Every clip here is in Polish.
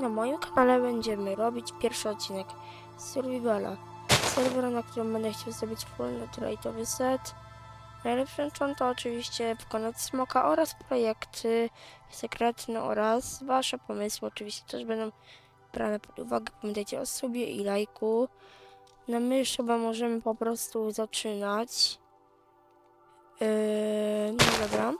Na moim kanale będziemy robić pierwszy odcinek Survivala. Serwer, na którym będę chciał zrobić full naturalitowy set. Najlepszy enchant to oczywiście pokonać smoka oraz projekty sekretne oraz wasze pomysły oczywiście też będą brane pod uwagę. Pamiętajcie o sobie i lajku. Na my już chyba możemy po prostu zaczynać. Yy, no dobra.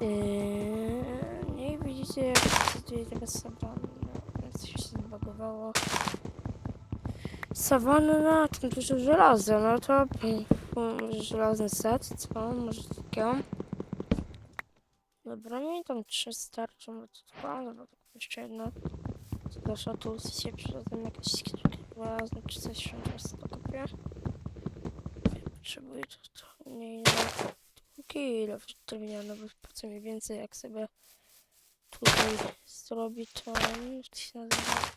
Yy, nie widzicie jak tutaj teraz sawanna. Coś się zbagowało. Sawanna, tam dużo żelaza, no to mm, żelazny set, co? Może takiego. Dobra, mi tam trzy starczą, bo to dwa, dobra, to jeszcze jedno. Zgłasza tu się przydadzą jakieś żelazne czy coś, wszędzie to kopię. Potrzebuję to, to nie kilo drewniane, bo po co mi więcej, jak sobie tutaj zrobi to, jak się nazywa,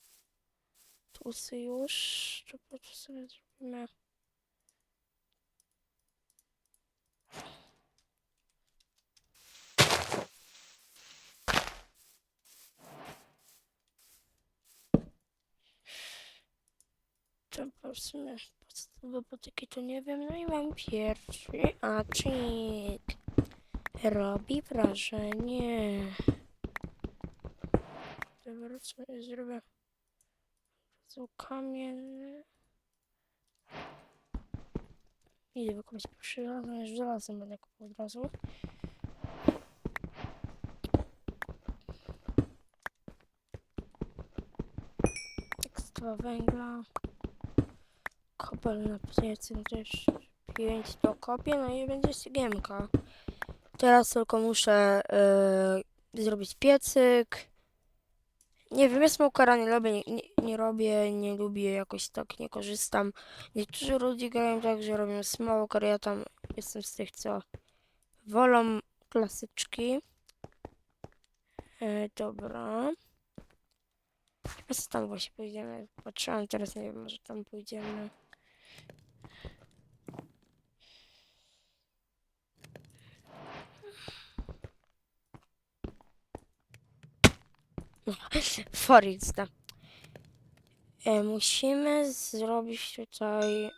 tusy już, to po co sobie zrobimy. To po sumie podstawowe potyki to nie wiem, no i mam pierwszy aczyk. Robi wrażenie. Ja zrobię? Tu kamienny. Idę wykopać no już żelazem będę kupował od razu. Ekstra węgla. Kopel na piecem też 5 do kopie, no i będzie stygiemka. Teraz tylko muszę y, zrobić piecyk. Nie wiem, ja smokera nie lubię, nie, nie, robię, nie lubię, jakoś tak nie korzystam. Niektórzy ludzie grają tak, że robią smoker, ja tam jestem z tych, co wolą klasyczki. E, dobra. Teraz tam właśnie pójdziemy. Patrzyłam, teraz nie wiem, może tam pójdziemy. Forista. E, musimy zrobić tutaj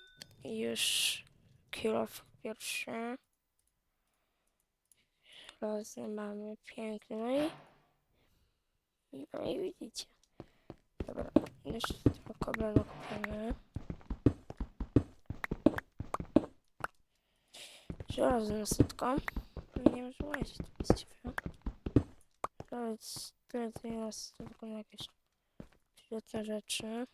już kill off pierwszy. Żelazny mamy piękny. No i, no i widzicie. Dobra, jeszcze trochę kobra nakupimy. Żelazna setka. Nie wiem, że macie to jest tyle jest tylko jakieś świetne rzeczy.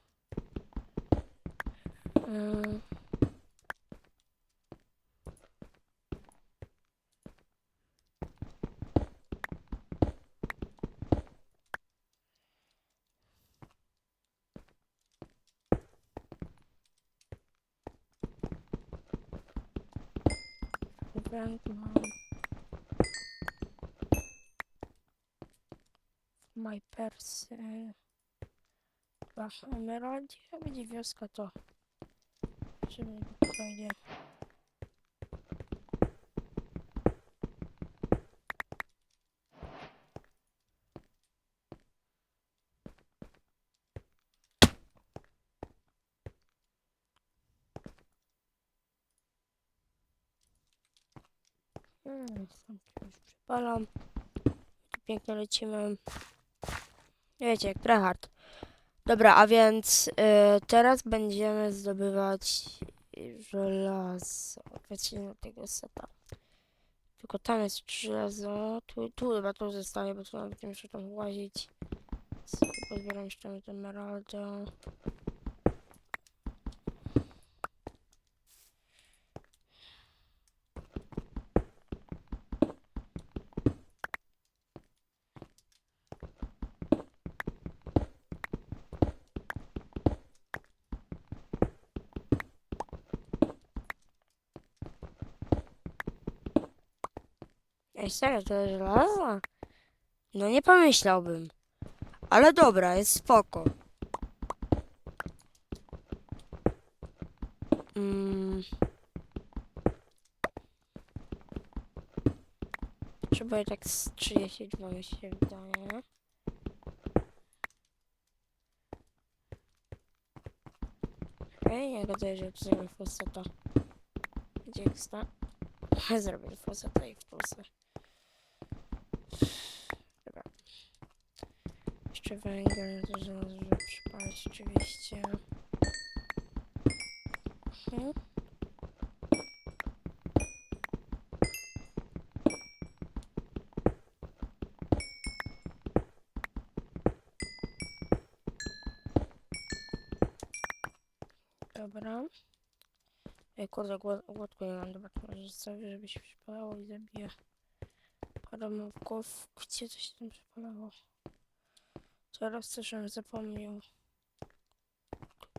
Węgla mam. My persy. Dwa emeraldy. Jak będzie wioska, to nie będzie. Hmm, sam już przypalam. Pięknie lecimy. Wiecie, jak tryhard. Dobra, a więc y, teraz będziemy zdobywać żelazo. Od tego seta. Tylko tam jest żelazo. Tu, tu chyba to zostanie, bo tu nie muszę tam łazić. Pozbieram jeszcze emeraldę. Ej, serio, to jest żelazo? No nie pomyślałbym. Ale dobra, jest spoko. Mm. Trzeba i tak z 32 mi się wydaje. Okej, okay, ja gotuję, że zrobię foseta. Gdzie jest ta? Zrobię foseta i w Jeszcze węgiel, to zaraz żeby przypalić oczywiście. Mhm. Dobra. Ej, kurde, głod, głodku nie mam. Dobra, to może sobie, żeby się przypalało i zabiję parę mówków. Gdzie się tam przypalało? Teraz też bym zapomniał.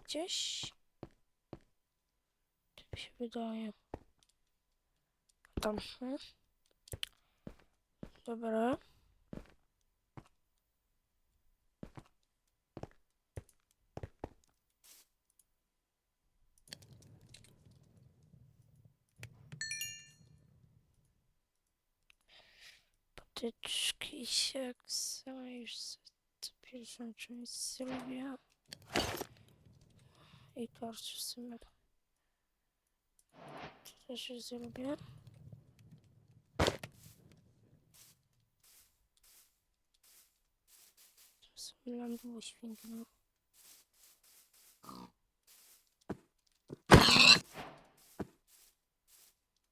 Gdzieś? Tak mi się wydaje. Tam. Hmm? Dobra. Potyczki się już z- pierwszą część zrobię. I torch w. To też zrobię. To są lampy świętne.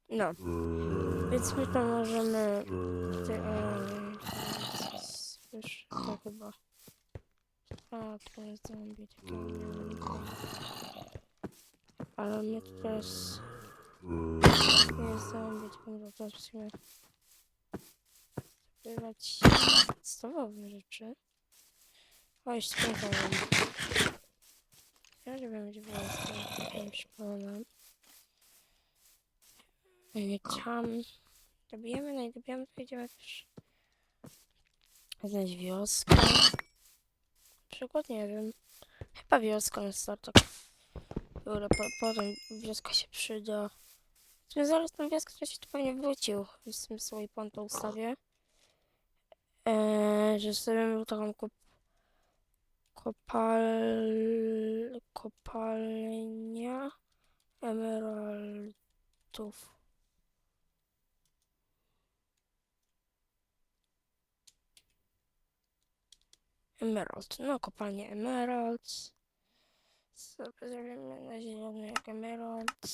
No. Więc my to możemy... Ty, um, już to chyba... A, to jest zombie. Ale mnie to też... Nie jest zombie, może to w sumie... Zbywać podstawowe rzeczy. Jeszcze skończyłem. Ja nie wiem, gdzie przypomnę. I tam dobijemy, no i dobijemy, to idziemy też znaleźć wioskę. Przykład, nie wiem, chyba wioska na startek. Dobra, po, potem wioska się przyda. Czy zaraz tą wioskę to się tu pewnie wrócił z tym swojej ponto ustawię. Eee, że sobie taką kop kopal... kopalnia emeraldów. Emerald. No, kopalnie Emerald. Sobie zrobimy na zielony jak Emerald.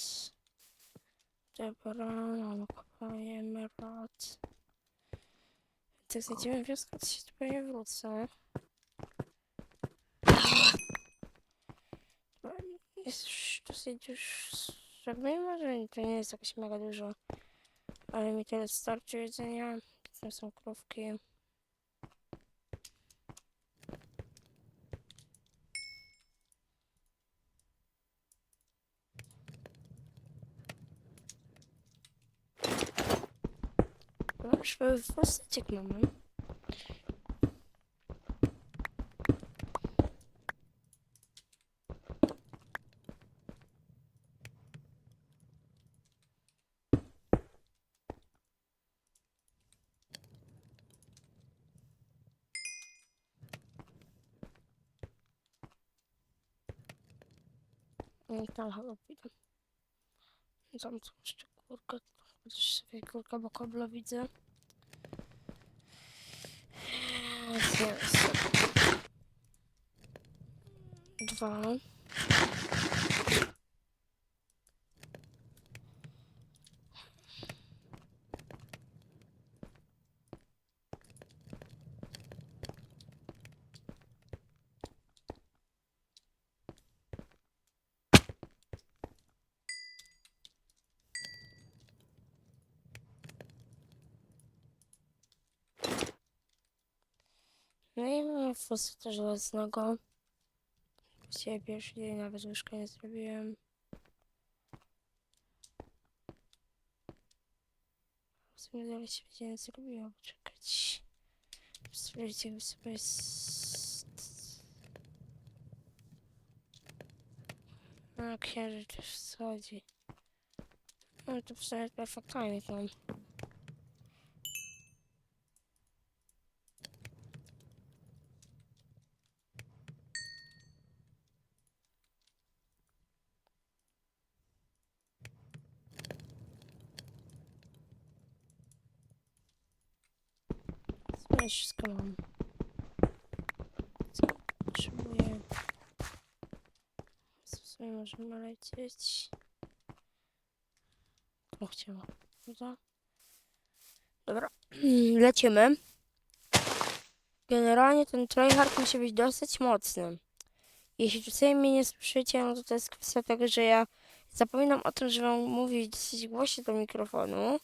Dobra, mamy kopalnię Emerald. Jak znajdziemy wioskę, to się tu pewnie wrócę. Jest już dosyć już zrobimy, może to nie jest jakoś mega dużo. Ale mi tyle starczy jedzenia. Tam są krówki. Mamy. I. Tam co jeszcze kurka. Chociaż sobie kurka bo kobla widzę. Zjem sobie. Dwa. No mamy fosfata żelaznego. Dzisiaj pierwszy dzień nawet łóżka nie zrobiłem. W sumie dalej się będzie nie zrobiło, poczekać. Sprawdzić jakby sobie jest... No księżyc już wschodzi. No to przynajmniej perfect timing mam. Co potrzebuję? W sumie możemy lecieć. O, chciałam. Dobra. Dobra. Lecimy. Generalnie ten tryhard musi być dosyć mocny. Jeśli czasami mnie nie słyszycie, no to to jest kwestia tego, że ja zapominam o tym, że mam mówić dosyć głośno do mikrofonu.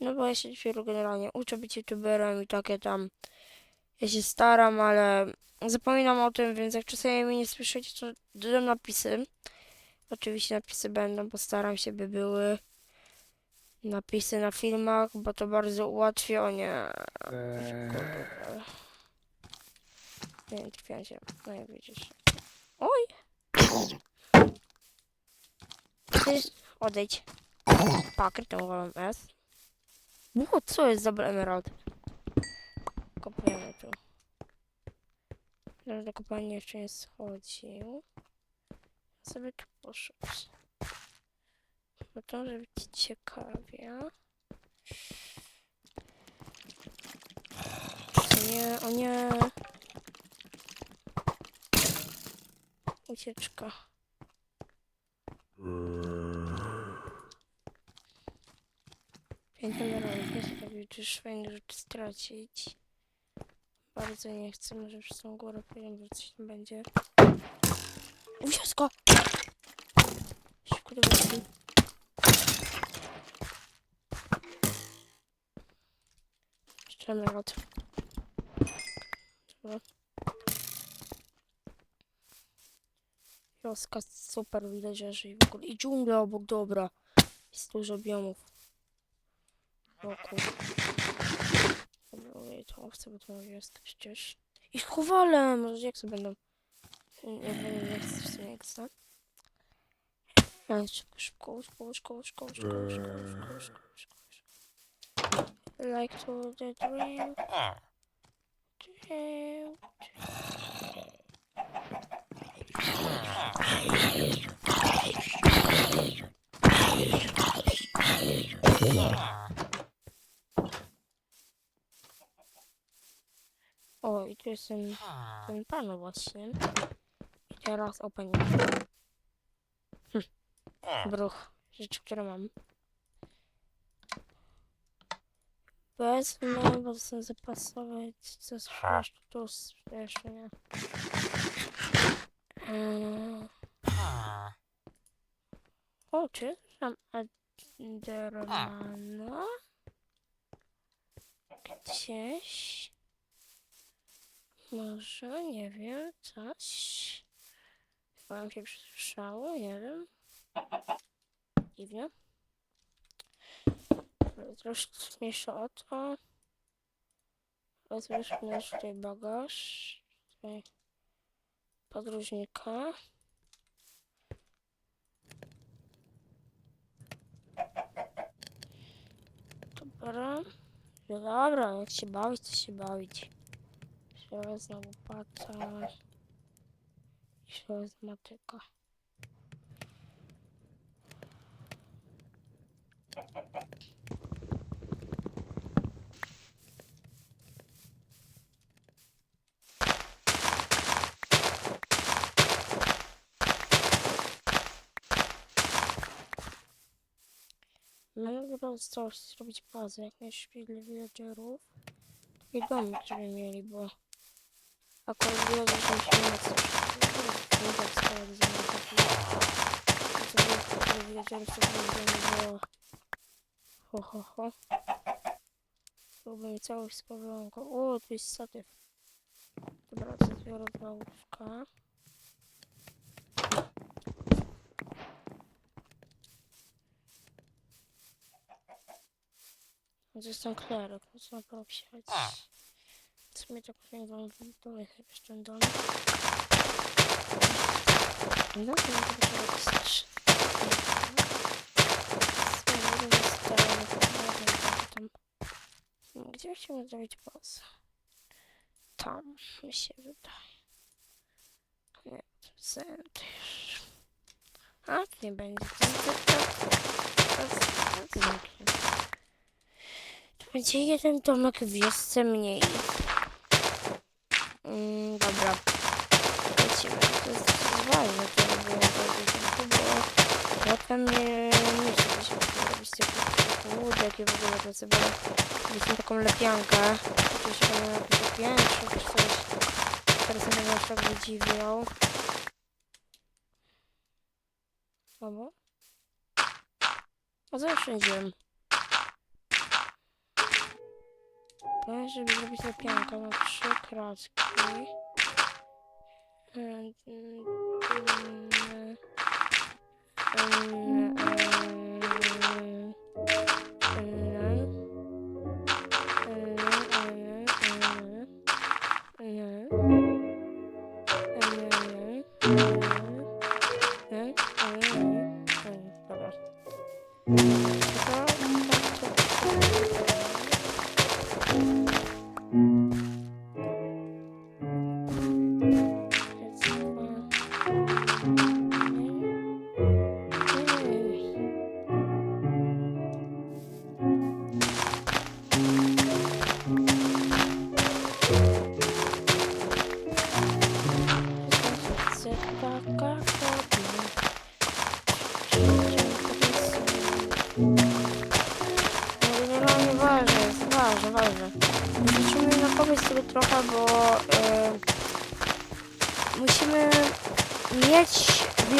No bo ja się dopiero generalnie uczę być youtuberem i takie tam. Ja się staram, ale zapominam o tym, więc jak czasami mnie nie słyszycie, to dodam napisy. Oczywiście napisy będą, postaram się, by były napisy na filmach, bo to bardzo ułatwia, o nie. Kurde. Nie trafiłem się. No jak widzisz. Oj! Ty, odejdź. Pakier, to wolę S. Ło, co jest za emerald? Kopujemy tu. Teraz do kopalni jeszcze nie schodził. Ja sobie tu poszedł. Bo to może być ciekawie. O nie, o nie. Ucieczka. Piękny fajne rzeczy stracić. Bardzo nie chcę, może przez tą górę powiem, że coś tam będzie. Do wioski. Jeszcze emerald. Dobra. Wioska super villagerzy i w ogóle. I dżungla obok, dobra. Jest dużo biomów. Wokół. Dobra, to chcę, bo to jest przecież. I chowalem! Może jak sobie będą. Nie wiem, nie chcę, w sumie nie chcę. Ale szybko, szybko, szybko, szybko, szybko, szybko, szybko, szybko. Like to the dream. Dream. O, i tu jest ten, ten pan właśnie. I teraz opening. Hm. Bruch. Rzeczy, które mam. Wezmę, bo to są zapasowe. Co jeszcze tu? Jeszcze nie. Eee. O, czy tam Endermana? Gdzieś? Może, nie wiem, coś. Chyba się przesłyszało, nie wiem. Dziwnie. Troszkę mniejsza o to. Rozwiążmy tutaj bagaż. Tutaj podróżnika. Dobra. No dobra, jak się bawić, to się bawić. Wziąłem znowu paca. I z matyka. No ja bym coś zrobić bazę, jak nie szpili villagerów. I domy, żeby mieli, bo... Akurat było 10 minut. Nie tak stałem z nimi. Co było wieczorem, co było Ho, ho, ho. Byłbym cały z powolonką. O, tu jest statyw. Dobra, to biorę dwa łóżka. Gdzie jest ten klerek? Można go obsiać sobie to powiem wam w dole chyba jeszcze dolny. To jest. Gdzie chciałbym zrobić boss? Tam mi się wydaje. Nie, centr. A, nie będzie. To będzie jeden domek w wiosce mniej. Mm, dobra. Lecimy. To jest ważne, to robię to bo potem nie, nie chcę się robić tych łódek i w ogóle to sobie robić taką lepiankę. Oczywiście będę jakieś piętrze czy coś. Teraz nie będę aż tak wydziwiał. Albo? A co już Powiem, żeby zrobić lepiankę, mam trzy kratki.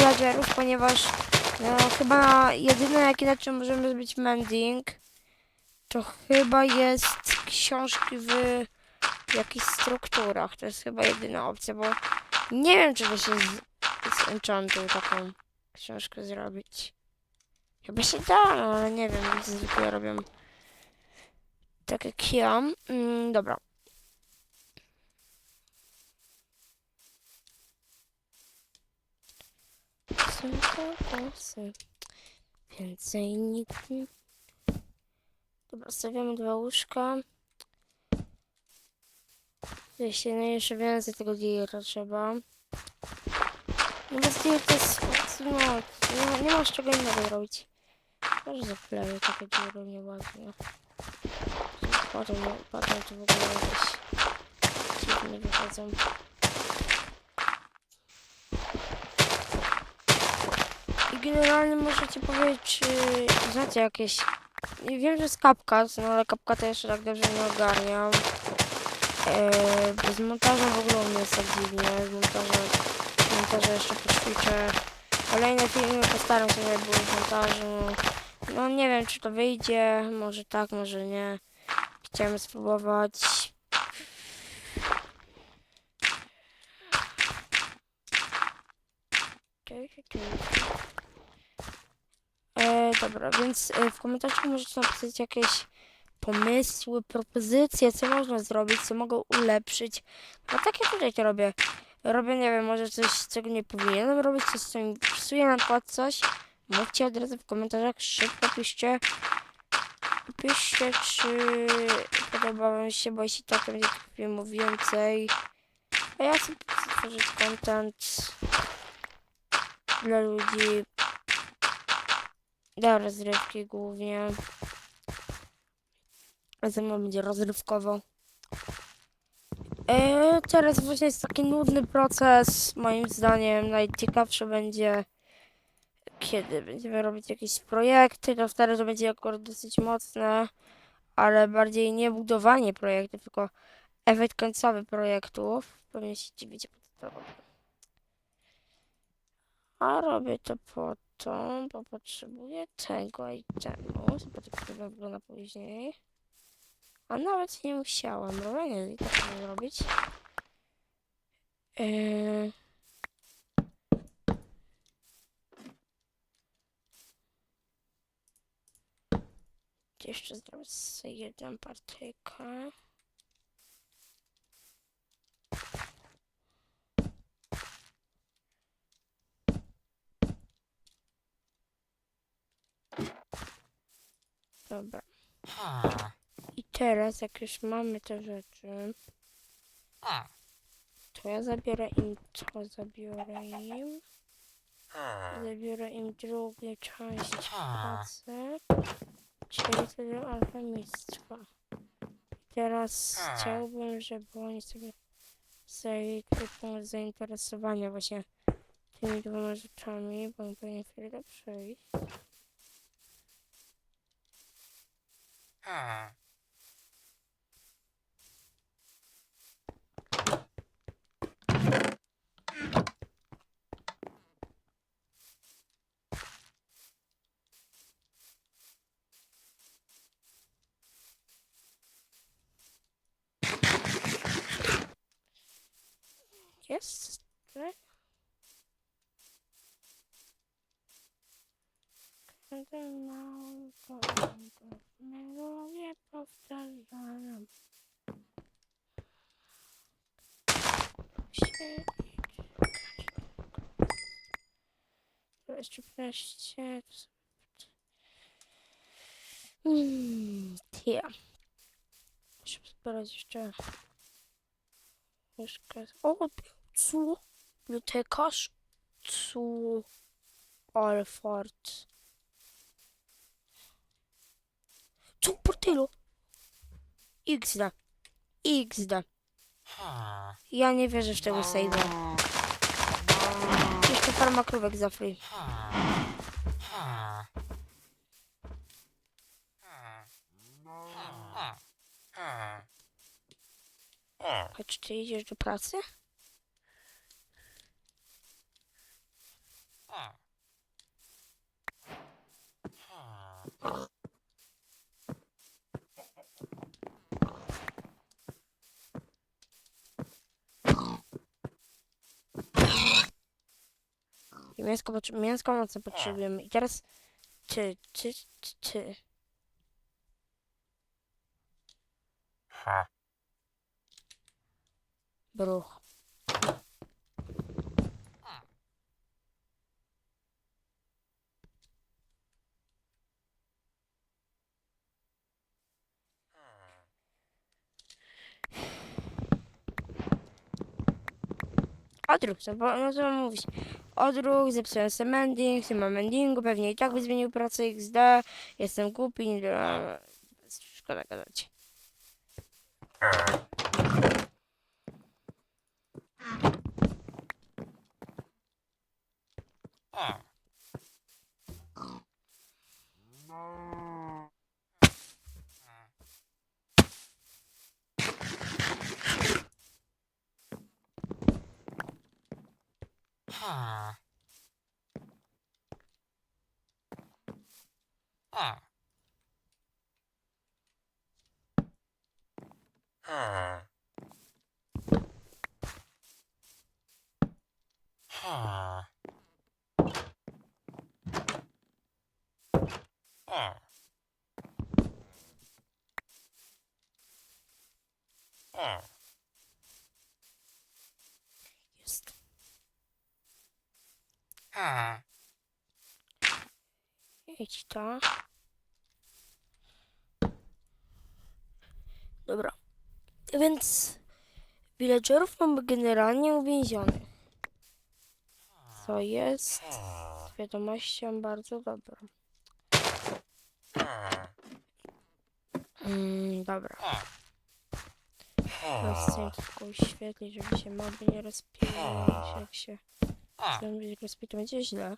Villagerów, ponieważ no, chyba jedyne jakie na czym możemy zrobić mending to chyba jest książki w jakichś strukturach. To jest chyba jedyna opcja, bo nie wiem, czy da się z, z enchantu taką książkę zrobić. Chyba się da, no, ale nie wiem, zwykle robią tak jak ja. Mm, dobra. Są kokosy. Więcej nikt. Dobra, stawiamy dwa łóżka. Jeśli no jeszcze więcej tego dealera trzeba. No bez dealer to jest... No, nie, ma- nie masz czego innego robić. Może zapleję takie dziury nieładnie. Potem, potem to w ogóle jakieś dziwnie wychodzą. Generalnie możecie powiedzieć, czy znacie jakieś... Wiem, że jest kapkat, no ale to jeszcze tak dobrze nie ogarniam. Eee, bo z montażem w ogóle mnie jest tak dziwnie. Z montażem, montażem jeszcze poćwiczę. Kolejne filmy postaram się, żeby były w montażu. No nie wiem, czy to wyjdzie. Może tak, może nie. Chciałem spróbować. E, dobra, więc e, w komentarzu możecie napisać jakieś pomysły, propozycje, co można zrobić, co mogą ulepszyć. No tak ja tutaj to robię. Robię, nie wiem, może coś, czego nie powinienem robić, coś, co mi psuje na przykład coś. Mówcie od razu w komentarzach, szybko piszcie. Piszcie, czy podoba wam się, bo jeśli tak, to będzie filmów więcej. A ja chcę po prostu tworzyć content dla ludzi. Dla rozrywki głównie. A ze mną będzie rozrywkowo. E, teraz właśnie jest taki nudny proces. Moim zdaniem najciekawsze będzie kiedy będziemy robić jakieś projekty, to wtedy to będzie akurat dosyć mocne, ale bardziej nie budowanie projektów, tylko efekt końcowy projektów. Pewnie się dziwicie, po co to. A robię to po to, bo potrzebuję tego i temu. Jak to wygląda później. A nawet nie musiałam, bo nie tak to zrobić. Yy... Jeszcze zrobię sobie jeden partyjkę. Dobra. I teraz, jak już mamy te rzeczy, to ja zabiorę im to, zabiorę im. Zabiorę im drugą część pracy, czyli tego alchemictwa. Teraz chciałbym, żeby oni sobie Zajęty punkt zainteresowania właśnie tymi dwoma rzeczami, bo on powinien chwilę przejść. Hmm. Jest? Tak? Mmm, tia. Muszę zbierać jeszcze łyżkę. O, co? Bibliotekarz? Co? Alfred. Co? Portylo? XD. XD. Ja nie wierzę w tego save'a. Jeszcze farmakrówek za free. Chodź, ty idziesz do pracy? I mięsko, mięsko mocno potrzebujemy. I teraz ty, ty, ty, ty. Bruch. Odruch, co, bo, no mam mówić? Odruch, zepsułem sobie mending, nie ma mendingu, pewnie i tak by zmienił pracę XD, jestem głupi, nie szkoda gadać. Hmm. Hmm. Hmm. Hmm. Hmm. Hmm. Hmm. Jest. Hmm. Idź to. Dobra. Więc villagerów mamy generalnie uwięzionych. Co jest wiadomością bardzo dobrą. Mm, dobra. Teraz chcę tylko uświetlić, żeby się moby nie rozpiły. Jak się zombie rozpiły, to będzie źle.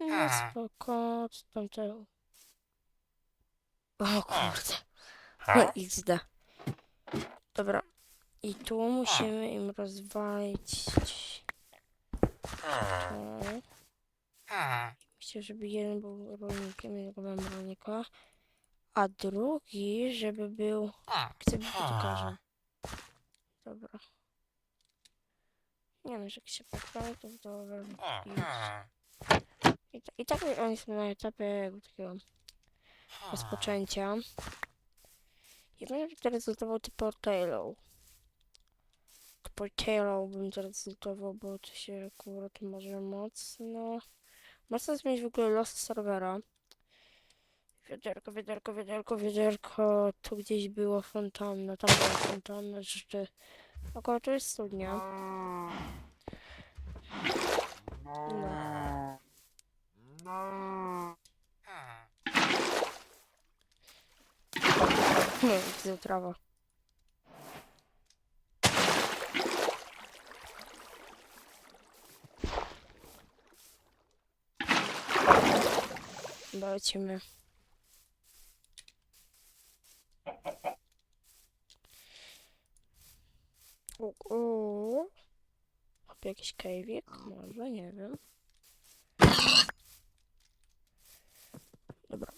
No spoko, co tam to... O kurde. No XD. Dobra. I tu musimy im rozwalić... Myślę, żeby jeden był rolnikiem, jednego mam rolnika. A drugi, żeby był... Chcę być bibliotekarzem. Dobra. Nie no, że jak się poprawi, to. I, I tak oni są na etapie takiego rozpoczęcia. Ja bym teraz zlutował ty Portalo. Portalo bym teraz zlutował, bo to się akurat może mocno... Mocno zmienić w ogóle los serwera. Wiaderko, wiaderko, wiaderko, wiaderko. Tu gdzieś było fontanna, tam była fontanna, jeszcze... Około tu jest studnia. No. Hmm, widzę trawę. Lecimy. O. Chyba jakiś kajwik? Może, nie wiem. Dobra.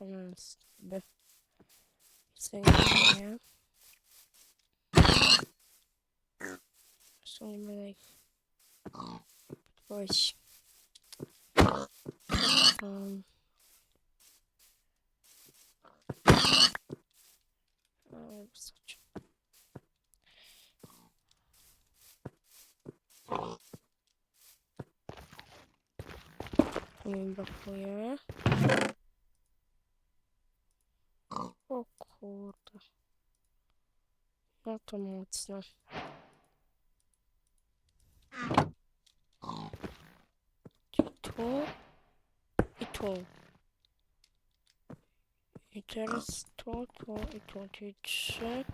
No, coś tam jest. By. Co nie wiem. Zresztą nie będę ich podpowiedź. Um. No, wystarczy. Tu mi brakuje. O kurde. No to mocno. Tu i tu. I teraz tu, tu i tu, czyli trzy.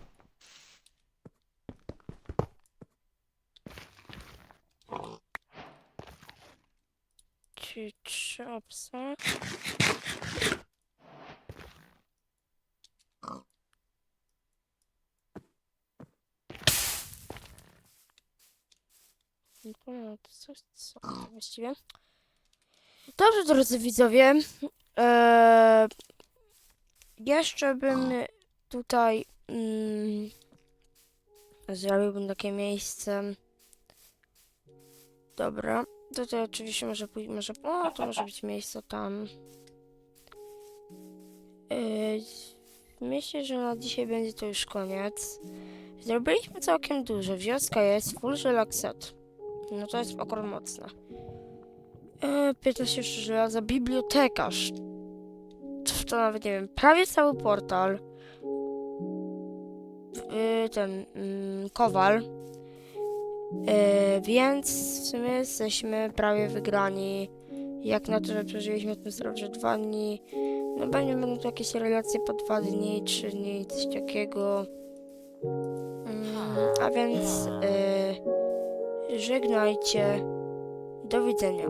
Czyli trzy obsa. No to coś, co właściwie. Dobrze, drodzy widzowie. Eee, jeszcze bym tutaj mm, zrobiłbym takie miejsce. Dobra. Tutaj oczywiście może pójść, może, o, to może być miejsce tam. Eee, myślę, że na dzisiaj będzie to już koniec. Zrobiliśmy całkiem dużo. Wioska jest, full relaxat. No to jest akurat mocne. E, 15 żelaza, bibliotekarz. To nawet nie wiem, prawie cały portal. E, ten, mm, kowal. E, więc w sumie jesteśmy prawie wygrani. Jak na to, że przeżyliśmy ten straż dwa dni. No pewnie będą jakieś relacje po dwa dni, trzy dni, coś takiego. Mm, a więc e, żegnajcie. Do widzenia.